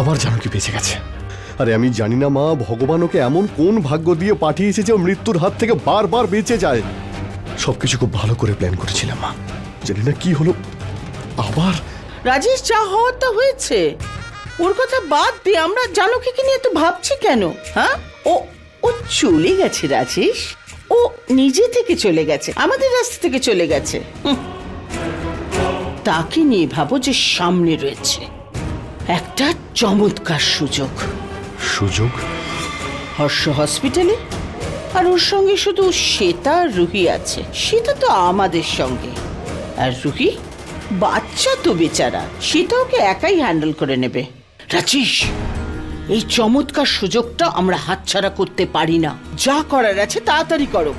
আমার জানকি বেঁচে গেছে। আরে আমি জানি না মা ভগবান ওকে এমন কোন ভাগ্য দিয়ে পাঠিয়েছে যে ও মৃত্যুর হাত থেকে বারবার বেঁচে যায়। সবকিছু খুব ভালো করে প্ল্যান করেছিলাম মা। জানি না কি হলো। আবার? রাজেশ যা হওয়ার তা হয়েছে। ওর কথা বাদ দিয়ে আমরা জানকীকে নিয়ে তো ভাবছি কেন? হ্যাঁ? ও ও চলে গেছে রাজেশ। ও নিজে থেকে চলে গেছে আমাদের রাস্তা থেকে চলে গেছে। তাকে নিয়ে ভাবো যে সামনে রয়েছে। একটা চমৎকার সুযোগ। সুযোগ? হর্ষ হসপিটালে? আর ওর সঙ্গে শুধু শ্বেতা আর রুহি আছে। শ্বেতা তো আমাদের সঙ্গে। আর রুহি? বাচ্চা তো বেচারা। সেটা ওকে একাই হ্যান্ডেল করে নেবে। রাজেশ এই চমৎকার সুযোগটা আমরা হাতছাড়া করতে পারি না। যা করার আছে তাড়াতাড়ি করো।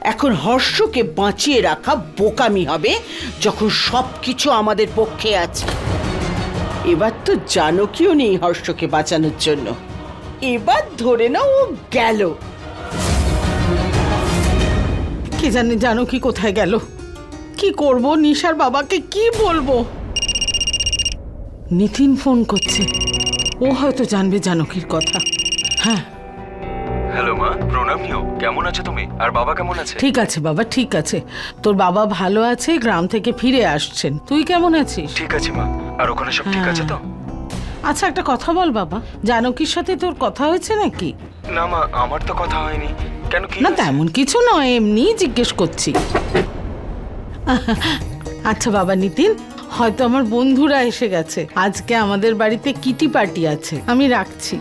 এখন হর্ষকে বাঁচিয়ে রাখা বোকামি হবে যখন সব কিছু আমাদের পক্ষে আছে। এবার তো জানকীও নেই হর্ষকে বাঁচানোর জন্য। এবার ধরে নাও ও গেল। কে জানে জানো কি কোথায় গেল? কি করব? নিশার বাবাকে কি বলব? নিতিন ফোন করছে। ও হয়তো জানবে জানকীর কথা। হ্যাঁ হ্যালো মা। প্রণাম নিও কেমন আছো তুমি? আর বাবা কেমন আছে? ঠিক আছে বাবা ঠিক আছে। তোর বাবা ভালো আছে গ্রাম থেকে ফিরে আসছেন। তুই কেমন আছিস? ঠিক আছে মা। আর ওখানে সব ঠিক আছে তো? আচ্ছা একটা কথা বল বাবা। জানকীর সাথে তোর কথা হয়েছে নাকি? না মা আমার তো কথা হয়নি। কেন কি না হয়েছে? তেমন কিছু নয় এমনি জিজ্ঞেস করছি। আচ্ছা বাবা নিতিন হয়তো আমার বন্ধুরা এসে গেছে। আজকে আমাদের বাড়িতে কিটি পার্টি আছে। আমি রাখছি।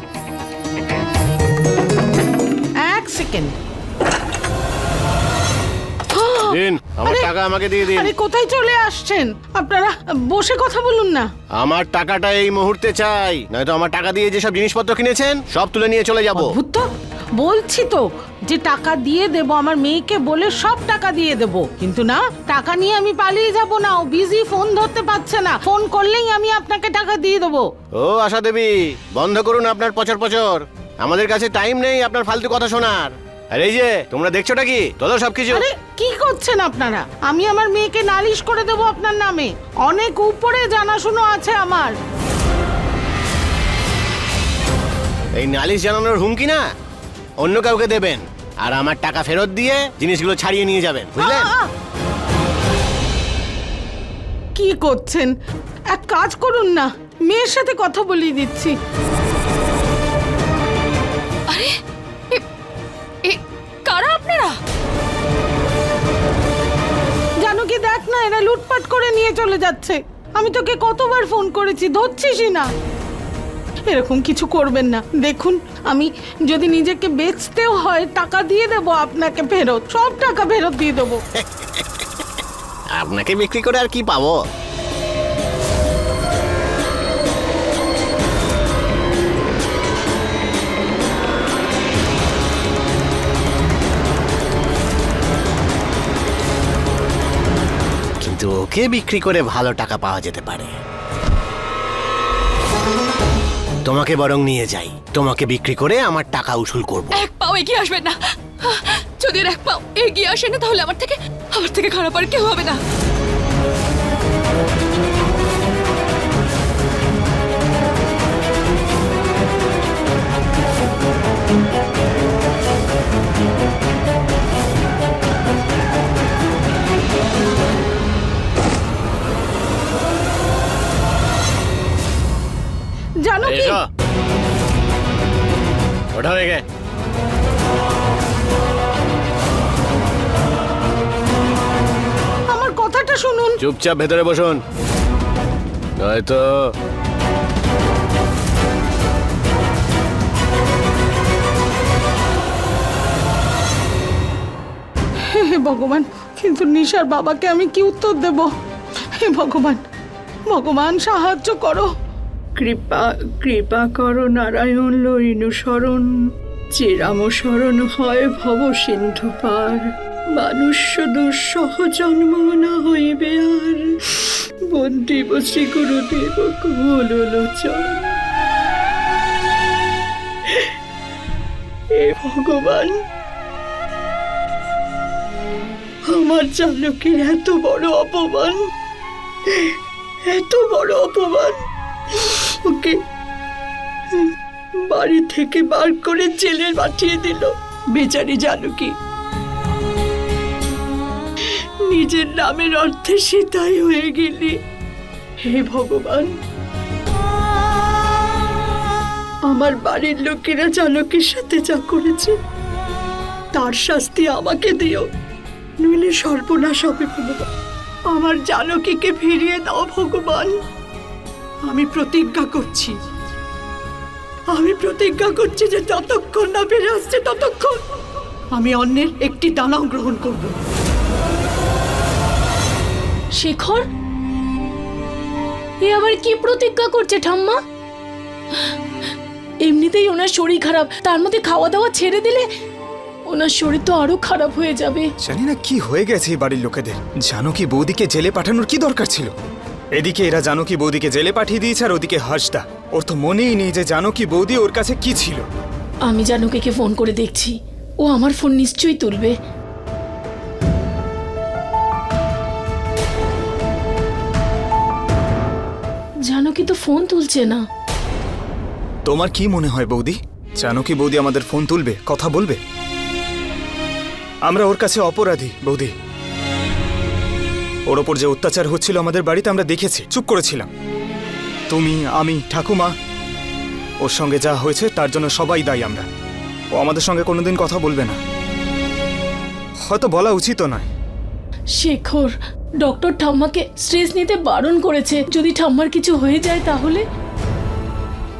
সেকেন্ড দিন আমার আরে- টাকা আমাকে দিয়ে দিন। আরে কোথায় চলে আসছেন? আপনারা বসে কথা বলুন না। আমার টাকাটা এই মুহূর্তে চাই। নয়তো আমার টাকা দিয়ে যেসব জিনিসপত্র কিনেছেন সব তুলে নিয়ে চলে যাব। অদ্ভুত তো। বলছি তো যে টাকা দিয়ে দেব আমার মেয়েকে বলে সব টাকা দিয়ে দেব। কিন্তু না টাকা নিয়ে আমি পালিয়ে যাব না। ও বিজি ফোন ধরতে পারছে না। ফোন করলেই আমি আপনাকে টাকা দিয়ে দেবো। ও আশা দেবী বন্ধ করুন আপনার পচর পচর। আমাদের কাছে টাইম নেই আপনার ফালতু কথা শোনার। আর এই যে তোমরা দেখছোটা কি? তোলো সবকিছু। আরে কি করছেন আপনারা? আমি আমার মেয়েকে নালিশ করে দেব আপনার নামে। অনেক উপরে জানাশুনো আছে আমার। এই নালিশ জানানোর হুমকি না? অন্য কাউকে দেবেন আর আমার টাকা ফেরত দিয়ে জিনিসগুলো ছাড়িয়ে নিয়ে যাবেন বুঝলেন? আ! কি করছেন? এক কাজ করুন না মেয়ের সাথে কথা বলিয়ে দিচ্ছি। আরে এ- এ কারা আপনারা? জানো কি দেখ না এরা লুটপাট করে নিয়ে চলে যাচ্ছে। আমি তোকে কতবার ফোন করেছি ধরছিসই না। এরকম কিছু করবেন না। দেখুন আমি যদি নিজেকে বেচতেও হয় টাকা দিয়ে দেব আপনাকে ফেরত। সব টাকা ফেরত দিয়ে দেবো। আপনাকে বিক্রি করে আর কি পাবো? ওকে বিক্রি করে ভালো টাকা পাওয়া যেতে পারে। তোমাকে বরং নিয়ে যাই। তোমাকে বিক্রি করে আমার টাকা উসুল করব। এক পাও এগিয়ে আসবেন না। যদি এক পাও এগিয়ে আসে না, তাহলে আমার থেকে আমার থেকে খারাপ আর কেউ হবে না। চুপচাপ ভেতরে বসুন। নয়তো হে ভগবান, কিন্তু নিশার বাবাকে আমি কি উত্তর দেব? হে ভগবান ভগবান সাহায্য করো। কৃপা কৃপা করো নারায়ণ লইনু শরণ চিরাম শরণ হয় ভব সিন্ধু পার মানুষ দুঃসহ জন্ম না হইবে আর। বন্দিব শ্রী গুরুদেব লোচন। হে ভগবান, আমার চালকের এত বড় অপমান, এত বড় অপমান। ওকে বাড়ি থেকে বার করে জেলে পাঠিয়ে দিল বেচারি জানো কি নিজের নামের অর্থে সীতাই হয়ে গেলি। হে ভগবান, আমার বাড়ির লোকেরা জানকীর সাথে যা করেছে, তার শাস্তি আমাকে দিও। নইলে সর্বনাশ হবে ভগবান। আমার জানকীকে ফিরিয়ে দাও ভগবান। আমি প্রতিজ্ঞা করছি। আমি প্রতিজ্ঞা করছি যে যতক্ষণ না ফিরে আসছে ততক্ষণ আমি অন্যের একটি দানাও গ্রহণ করব। শেখর? এ আবার কি প্রতিজ্ঞা করছে ঠাম্মা? এমনিতেই ওনার শরীর খারাপ তার মধ্যে খাওয়া দাওয়া ছেড়ে দিলে ওনার শরীর তো আরও খারাপ হয়ে যাবে। জানি না কি হয়ে গেছে এই বাড়ির লোকেদের। জানো কি বৌদিকে জেলে পাঠানোর কি দরকার ছিল? এদিকে এরা জানো কি বৌদিকে জেলে পাঠিয়ে দিয়েছে আর ওদিকে হাসদা। ওর তো মনেই নেই যে জানো কি বৌদি ওর কাছে কি ছিল। আমি জানুকে ফোন করে দেখছি। ও আমার ফোন নিশ্চয়ই তুলবে। জানকি তো ফোন তুলছে না। তোমার কি মনে হয় বৌদি? জানো কি বৌদি আমাদের ফোন তুলবে কথা বলবে? আমরা ওর কাছে অপরাধী বৌদি। ওর ওপর যে অত্যাচার হচ্ছিল আমাদের বাড়িতে আমরা দেখেছি চুপ করেছিলাম। তুমি আমি ঠাকুমা ওর সঙ্গে যা হয়েছে তার জন্য সবাই দায়ী আমরা। ও আমাদের সঙ্গে কোনোদিন কথা বলবে না। হয়তো বলা উচিতও নয়। শেখর ডক্টর ঠাম্মাকে স্ট্রেস নিতে বারণ করেছে। যদি ঠাম্মার কিছু হয়ে যায় তাহলে?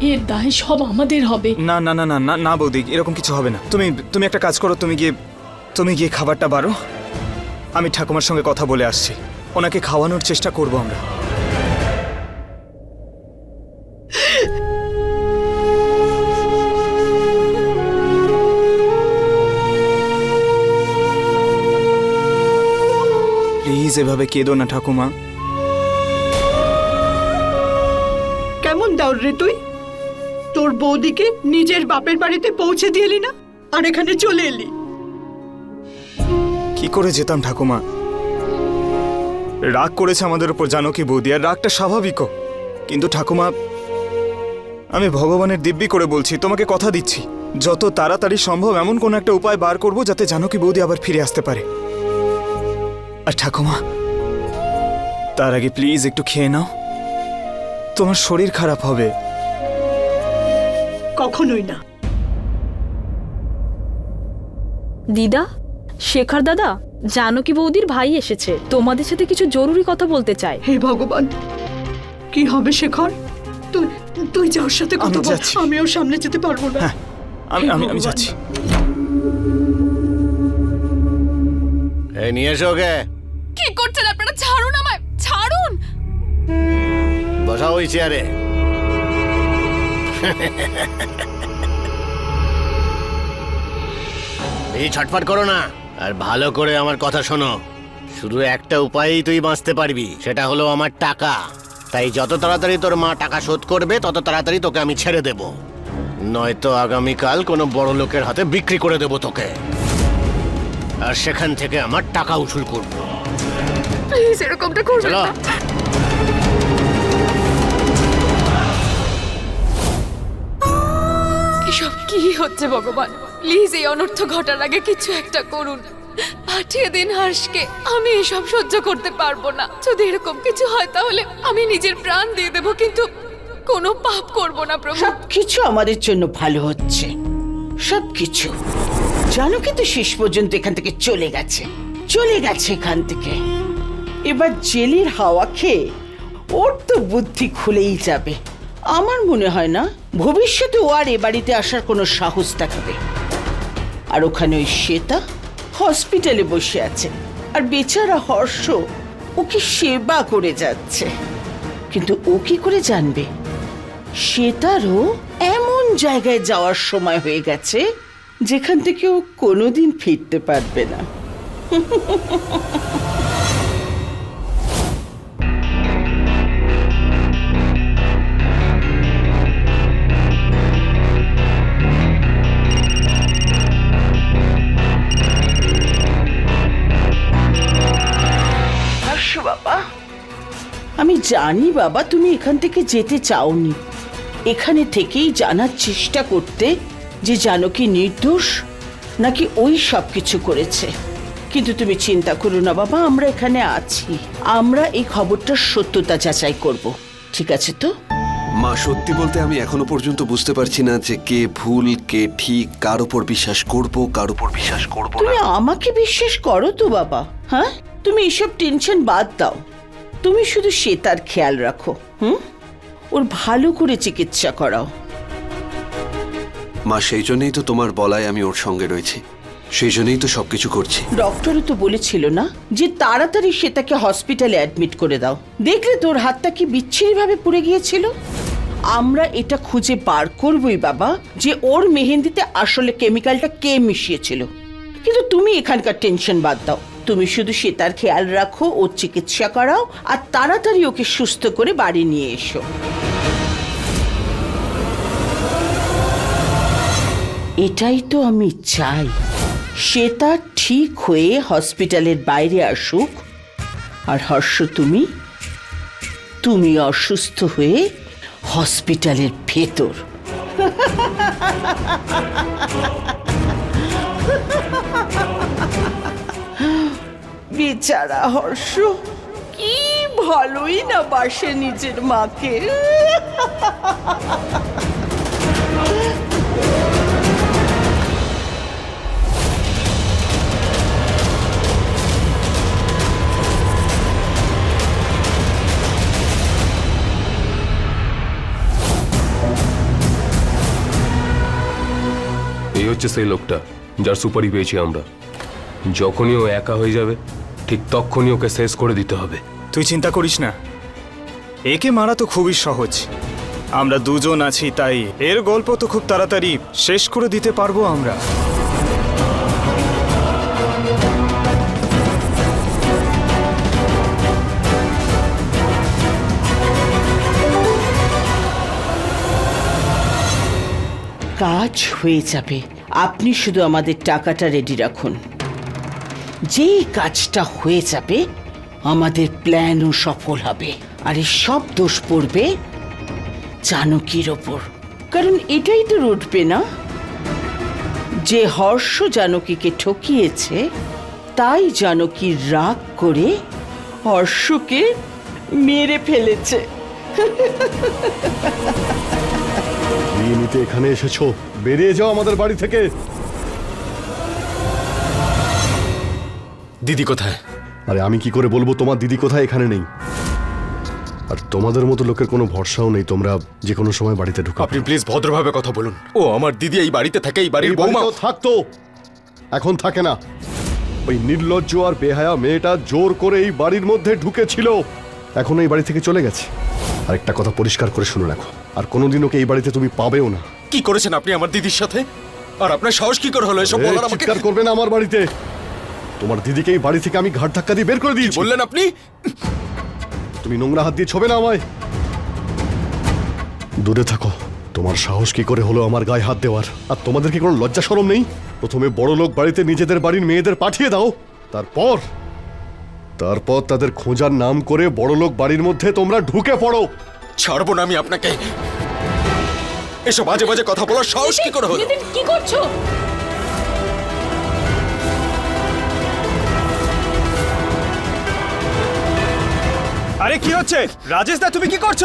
এর দায় সব আমাদের হবে। না না না না না না বৌদি, এরকম কিছু হবে না। তুমি তুমি একটা কাজ করো, তুমি গিয়ে তুমি গিয়ে খাবারটা বারো আমি ঠাকুমার সঙ্গে কথা বলে আসছি। ওনাকে খাওয়ানোর চেষ্টা করব আমরা। প্লিজ এভাবে কেঁদো না ঠাকুমা। কেমন দাও রে তুই? তোর বৌদিকে নিজের বাপের বাড়িতে পৌঁছে দিয়ে এলি না? আর এখানে চলে এলি। কি করে যেতাম ঠাকুমা? রাগ করেছে আমাদের উপর জানো কি বৌদি? আর রাগটা স্বাভাবিকও। কিন্তু ঠাকুমা আমি ভগবানের দিব্যি করে বলছি তোমাকে কথা দিচ্ছি। যত তাড়াতাড়ি সম্ভব এমন কোন একটা উপায় বার করব যাতে জানো কি বৌদি আবার ফিরে আসতে পারে। আর ঠাকুমা তার আগে প্লিজ একটু খেয়ে নাও। তোমার শরীর খারাপ হবে। কখনোই না। দিদা শেখর দাদা জানকী বৌদির ভাই এসেছে। তোমাদের সাথে কিছু জরুরি কথা বলতে চায় হে ভগবান কি হবে শেখর? তুই তুই যা ওর সাথে কথা আমি বল যাচ্ছি। আমি ওর সামনে যেতে পারব না। হ্যাঁ আমি আমি আমি ভগবান। যাচ্ছি। এই নিয়ে এসো ওকে। কি করছেন আপনারা? ছাড়ুন আমায় ছাড়ুন। বসাও ওই চেয়ারে। এই ছটফট করো না আর ভালো করে আমার কথা শোনো। শুধু একটা উপায়েই তুই বাঁচতে পারবি সেটা হলো আমার টাকা। তাই যত তাড়াতাড়ি তোর মা টাকা শোধ করবে তত তাড়াতাড়ি তোকে আমি ছেড়ে দেব। নয়তো আগামীকাল কোনো বড় লোকের হাতে বিক্রি করে দেব তোকে। আর সেখান থেকে আমার টাকা উসুল করব। প্লিজ এরকমটা করবেন চলো। না। এসব কি হচ্ছে ভগবান? প্লিজ এই অনর্থ ঘটার আগে কিছু একটা করুন। পাঠিয়ে দিন হর্ষকে। আমি এসব সহ্য করতে পারব না। যদি এরকম কিছু হয় তাহলে আমি নিজের প্রাণ দিয়ে দেবো কিন্তু কোনো পাপ করব না প্রভু। সব কিছু আমাদের জন্য ভালো হচ্ছে। সব কিছু জানো কিন্তু শেষ পর্যন্ত এখান থেকে চলে গেছে। চলে গেছে এখান থেকে। এবার জেলির হাওয়া খেয়ে ওর তো বুদ্ধি খুলেই যাবে। আমার মনে হয় না, ভবিষ্যতে ও আর এ বাড়িতে আসার কোনো সাহস দেখাবে। আর ওখানে ওই শ্বেতা হসপিটালে বসে আছে। আর বেচারা হর্ষ ওকে সেবা করে যাচ্ছে। কিন্তু ও কি করে জানবে? শ্বেতারও এমন জায়গায় যাওয়ার সময় হয়ে গেছে যেখান থেকে ও কোনোদিন ফিরতে পারবে না। বাবা। আমি জানি বাবা তুমি এখান থেকে যেতে চাওনি। এখানে থেকেই জানার চেষ্টা করতে যে জানকী নির্দোষ? নাকি ওই সব কিছু করেছে? কিন্তু তুমি চিন্তা করো না বাবা আমরা এখানে আছি। আমরা এই খবরটার সত্যতা যাচাই করব। ঠিক আছে তো? মা সত্যি বলতে আমি এখনও পর্যন্ত বুঝতে পারছি না যে কে ভুল কে ঠিক কার উপর বিশ্বাস করব কার উপর বিশ্বাস করব না। তুমি আমাকে বিশ্বাস করো তো বাবা হ্যাঁ? তুমি এসব টেনশন বাদ দাও। তুমি শুধু সে তার খেয়াল রাখো হুম? ওর ভালো করে চিকিৎসা করাও। মা, সেই জন্যই তো তোমার বলায় আমি ওর সঙ্গে রয়েছি। সেই জন্যই তো সবকিছু করছি। ডক্টরও তো বলেছিল না যে তাড়াতাড়ি সে তাকে হসপিটালে অ্যাডমিট করে দাও। দেখলে তোর হাতটা কি বিচ্ছিরিভাবে পুড়ে গিয়েছিল? আমরা এটা খুঁজে বার করবই বাবা, যে ওর মেহেন্দিতে আসলে কেমিক্যালটা কে মিশিয়েছিল। কিন্তু তুমি এখানকার টেনশন বাদ দাও। তুমি শুধু সে তার খেয়াল রাখো, ওর চিকিৎসা করাও, আর তাড়াতাড়ি ওকে সুস্থ করে বাড়ি নিয়ে এসো। এটাই তো আমি চাই। শ্বেতা ঠিক হয়ে হসপিটালের বাইরে আসুক। আর হর্ষ, তুমি? তুমি অসুস্থ হয়ে হসপিটালের ভেতর। বেচারা হর্ষ, কি ভালোই না বাসে নিজের মাকে। হচ্ছে সেই লোকটা যার সুপারি পেয়েছি আমরা। যখনই ও একা হয়ে যাবে ঠিক তখনই ওকে শেষ করে দিতে হবে। তুই চিন্তা করিস না। একে মারা তো খুবই সহজ। আমরা দুজন আছি তাই এর গল্প তো খুব তাড়াতাড়ি শেষ করে দিতে পারব আমরা। কাজ হয়ে যাবে। আপনি শুধু আমাদের টাকাটা রেডি রাখুন। যেই কাজটা হয়ে যাবে আমাদের প্ল্যানও সফল হবে। আর এই সব দোষ পড়বে জানকীর ওপর। কারণ এটাই তো রুটবে না। যে হর্ষ জানকীকে ঠকিয়েছে তাই জানকী রাগ করে হর্ষকে মেরে ফেলেছে। এখানে এসেছ? বেরিয়ে যাও আমাদের বাড়ি থেকে। দিদি কোথায়? আরে আমি কি করে বলব তোমার দিদি কোথায়? এখানে নেই। আর তোমাদের মতো লোকের কোনো ভরসাও নেই তোমরা যে কোনো সময় বাড়িতে ঢুকাবে আপনি প্লিজ ভদ্রভাবে কথা বলুন। ও আমার দিদি এই বাড়িতে থাকে এই বাড়ির বৌমা থাকতো। এখন থাকে না। ওই নির্লজ্জ আর বেহায়া মেয়েটা জোর করে এই বাড়ির মধ্যে ঢুকেছিল। এখন এই বাড়ি থেকে চলে গেছে। আর একটা কথা পরিষ্কার করে শুনে রাখো। আর কোনোদিন ওকে এই বাড়িতে তুমি পাবেও না। কি করেছেন আপনি আমার দিদির সাথে? আর আপনার সাহস কি করে হলো এসব বলার আমাকে? চিৎকার করবে না আমার বাড়িতে। তোমার দিদিকে এই বাড়ি থেকে আমি ঘাট ধাক্কা দিয়ে বের করে দিয়েছি। বললেন আপনি? তুমি নোংরা হাত দিয়ে ছবে না আমায়। দূরে থাকো। তোমার সাহস কি করে হলো আমার গায়ে হাত দেওয়ার? আর তোমাদের কি কোনো লজ্জা সরম নেই? প্রথমে বড় লোক বাড়িতে নিজেদের বাড়ির মেয়েদের পাঠিয়ে দাও। তারপর তারপর তাদের খোঁজার নাম করে বড় লোক বাড়ির মধ্যে তোমরা ঢুকে পড়ো। ছাড়বো না আমি আপনাকে। এসব বাজে বাজে কথা বলার সাহস কি করে হলো? নিতিন কি করছ? আরে কি হচ্ছে? রাজেশ দা তুমি কি করছ?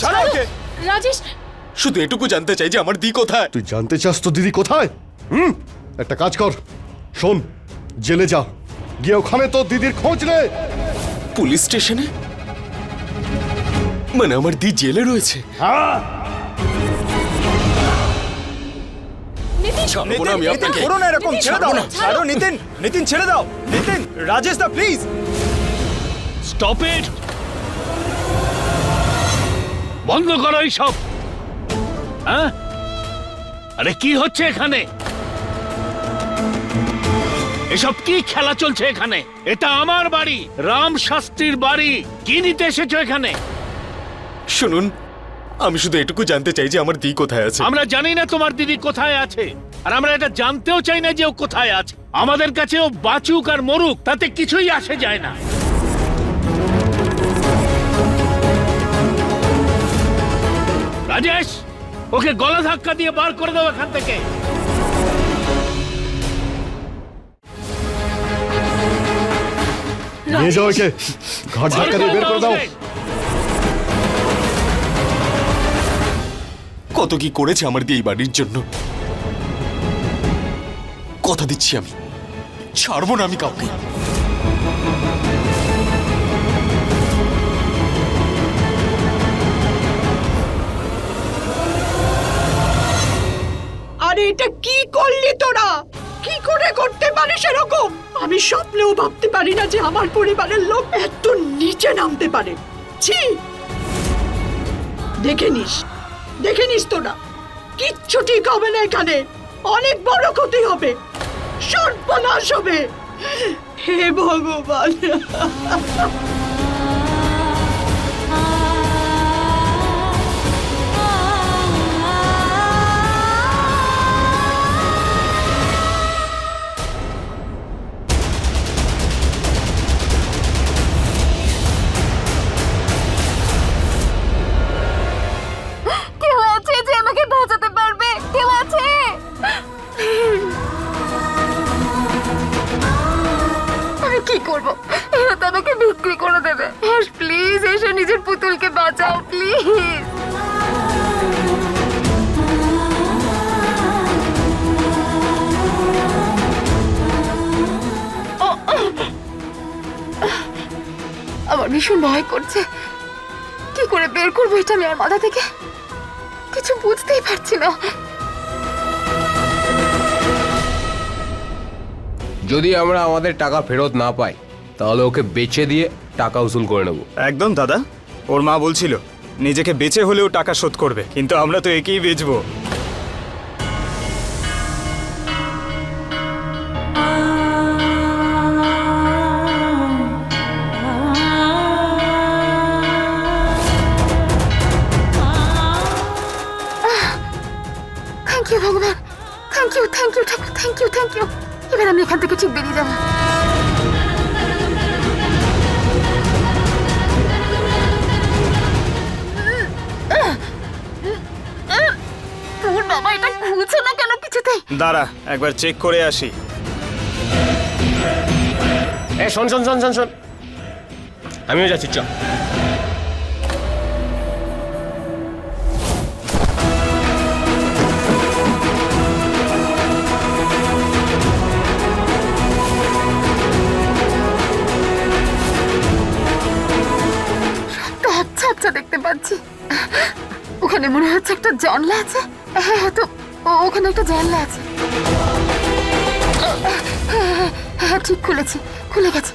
ছাড়ো ওকে। রাজেশ। শুধু এটুকু জানতে চাই যে আমার দি কোথায়? তুই জানতে চাস তো দিদি কোথায়? হুম একটা কাজ কর। শোন জেলে যা। গিয়ে ওখানে তো দিদির খোঁজ নে। পুলিশ স্টেশনে? মানে আমার দি জেলে রয়েছে? ছাড়বো না আমি আপনাকে। করো না এরকম ছেড়ে দাও। ছাড়ো নিতিন নিতিন ছেড়ে দাও। নিতিন রাজেশ দা প্লিজ স্টপ ইট বন্ধ করো এইসব। হ্যাঁ? আরে কি হচ্ছে এখানে? এসব কি খেলা চলছে এখানে? এটা আমার বাড়ি রাম শাস্ত্রীর বাড়ি। কি নিতে এসেছ এখানে? শুনুন আমি শুধু এটুকু জানতে চাই যে আমার দিদি কোথায় আছে। আমরা জানি না তোমার দিদি কোথায় আছে আর আমরা এটা জানতেও চাই না যে ও কোথায় আছে। আমাদের কাছে ও বাঁচুক আর মরুক তাতে কিছুই আসে যায় না। রাজেশ ওকে গলা ধাক্কা দিয়ে বার করে দাও এখান থেকে। নিয়ে যাও একে। ঘাট ধাক্কা দিয়ে বের করে দাও। কত কি করেছে আমার দিয়ে এই বাড়ির জন্য? কথা দিচ্ছি আমি। ছাড়বো না আমি কাউকে। আরে এটা কি করলি তোরা? কি করে করতে পারিস সেরকম? আমি স্বপ্নেও ভাবতে পারি না যে আমার পরিবারের লোক এত নিচে নামতে পারে। ছি! দেখে নিস দেখে নিস তোরা। কিচ্ছু ঠিক হবে না এখানে। অনেক বড় ক্ষতি হবে। সর্বনাশ হবে। হে ভগবান! আমার ভীষণ ভয় করছে। কি করে বের করব এটা আমি আর মাথা থেকে? কিছু বুঝতেই পারছি না। যদি আমরা আমাদের টাকা ফেরত না পাই তাহলে ওকে বেচে দিয়ে টাকা উসুল করে নেব। একদম দাদা। ওর মা বলছিল নিজেকে বেচে হলেও টাকা শোধ করবে কিন্তু আমরা তো একেই বেচবো। Thank you thank you Thakur thank you thank you এবার আমি এখান থেকে ঠিক বেরিয়ে যাব। বাবা এটা খুলছে না কেন কিছুতেই দাঁড়া, একবার চেক করে আসি। এ, শোন শোন শোন শোন শোন। আমিও যাচ্ছি চ আচ্ছা আচ্ছা দেখতে পাচ্ছি। ওখানে মনে হচ্ছে একটা জানলা আছে। হ্যাঁ তো ওখানে একটা জানলা আছে। হ্যাঁ, ঠিক খুলেছি খুলে গেছে।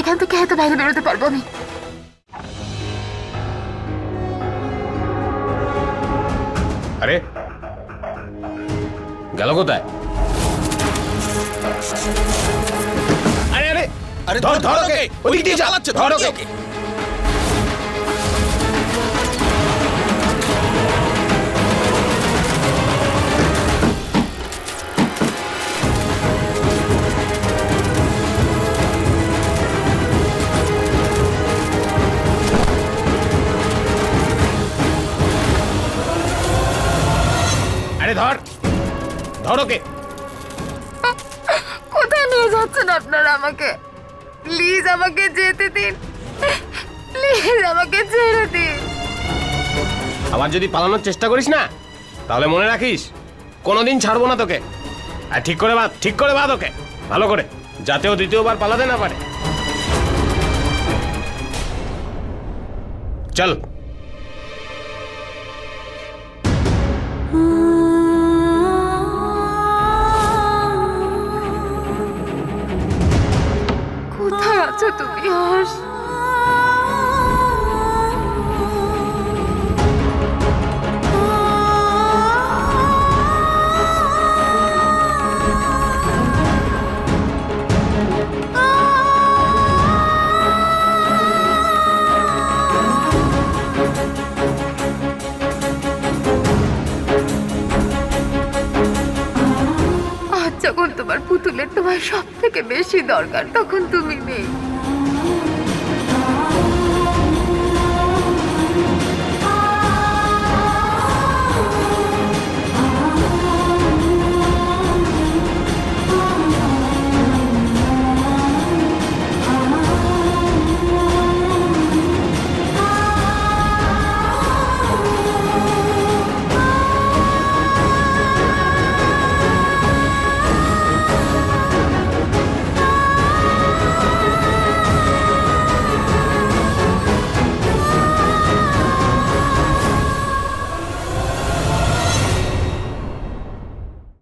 এখান থেকে হয়তো বাইরে বেরোতে পারব আমি। আরে গেল কোথায়? আরে আরে আরে ধর ধর ওকে ওদিক দিয়ে চালাচ্ছে ধর ওকে। আমাকে প্লিজ আমাকে যেতে দিন। প্লিজ আমাকে ছেড়ে দিন। আবার যদি পালানোর চেষ্টা করিস না, তাহলে মনে রাখিস, কোনোদিন ছাড়বো না তোকে। আর ঠিক করে বাদ, ঠিক করে বাদ ওকে। ভালো করে, যাতে ও দ্বিতীয়বার পালাতে না পারে। চল। দরকার তখন তুমি নেই।